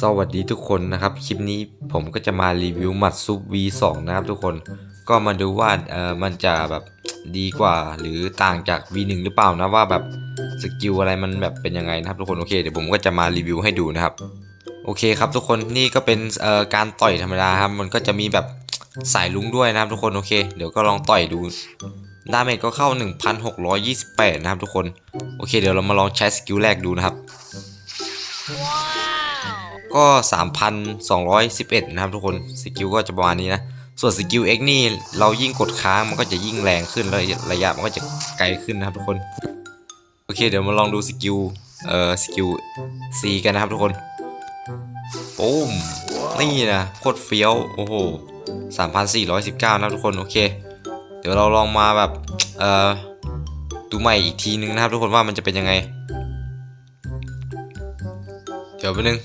สวัสดีทุกคนนะครับ คลิปนี้ผมก็จะมารีวิวมัดซุป V2 นะครับทุกคนก็มาดูว่าเออมันจะแบบดีกว่า หรือต่างจาก V1 หรือเปล่านะว่าแบบสกิลอะไรมันแบบเป็นยังไงนะครับทุกคนโอเคเดี๋ยวผมก็จะมารีวิวให้ดูนะครับ โอเคครับทุกคนนี่ก็เป็นเอ่อการต่อยธรรมดาครับมันก็จะมีแบบสายลุงด้วยนะครับทุกคนโอเค เดี๋ยวก็ลองต่อยดูดาเมจก็เข้า 1628 นะครับทุกคน โอเค เดี๋ยวเรามาลองใช้สกิลแรกดูนะครับ ก็ 3,211 นะครับทุกคน สกิลก็จะประมาณนี้นะ ส่วนสกิล X นี่เรายิ่งกดค้างมันก็จะยิ่งแรงขึ้นแล้วระยะมันก็จะไกลขึ้นนะครับทุกคน โอเคเดี๋ยวมาลองดูสกิล เอ่อ สกิล C กันนะครับทุกคนปุ้มนี่นะโคตรเฟี้ยว โอ้โห 3,419 นะครับทุกคน โอเค เดี๋ยวเราลองมาแบบ เอ่อ ดูใหม่อีกทีนึงนะครับทุกคนว่ามันจะเป็นยังไง เดี๋ยวไปบนึง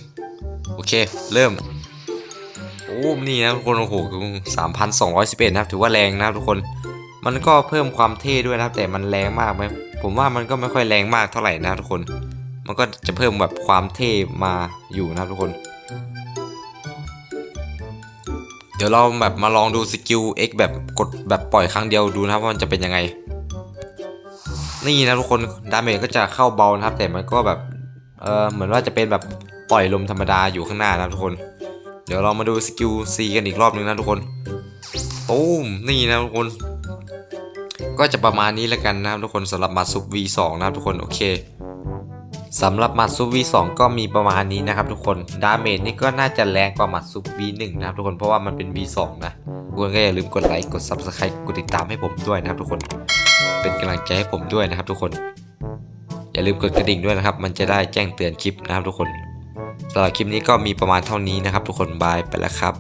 โอเค เริ่ม โอ้ นี่นะทุกคน โอ้โหสามพันสองร้อยสิบเอ็ดนะครับ ถือว่าแรงนะครับทุกคน มันก็เพิ่มความเท่ด้วยนะครับ แต่มันแรงมากไหม ผมว่ามันก็ไม่ค่อยแรงมากเท่าไหร่นะครับทุกคน มันก็จะเพิ่มแบบความเท่มาอยู่นะครับทุกคน เดี๋ยวเราแบบมาลองดูสกิล X แบบกดแบบปล่อยครั้งเดียวดูนะครับว่ามันจะเป็นยังไง นี่นะทุกคน ดาเมจก็จะเข้าเบานะครับ แต่มันก็แบบ เออเหมือนว่าจะเป็นแบบ ปล่อยลมธรรมดาอยู่ข้างหน้านะทุกคน เดี๋ยวเรามาดูสกิล C กันอีกรอบนึงนะทุกคนตูมนี่นะทุกคน ก็จะประมาณนี้แล้วกันนะครับทุกคนสำหรับมัดซุป V2 นะครับทุกคนโอเคสำหรับมัดซุป V2 ก็มีประมาณนี้นะครับทุกคนดาเมจนี่ก็น่าจะแรงกว่ามัดซุป V1 นะครับทุกคนเพราะว่ามันเป็น V2 นะทุกคนก็อย่าลืมกดไลค์กด Subscribe กดติดตามให้ผมด้วยนะครับทุกคน เป็นกำลังใจให้ผมด้วยนะครับทุกคน อย่าลืมกดกระดิ่งด้วยนะครับ มันจะได้แจ้งเตือนคลิปนะครับทุกคน สำหรับคลิปนี้ก็มีประมาณเท่านี้นะครับ ทุกคนบายไปแล้วครับ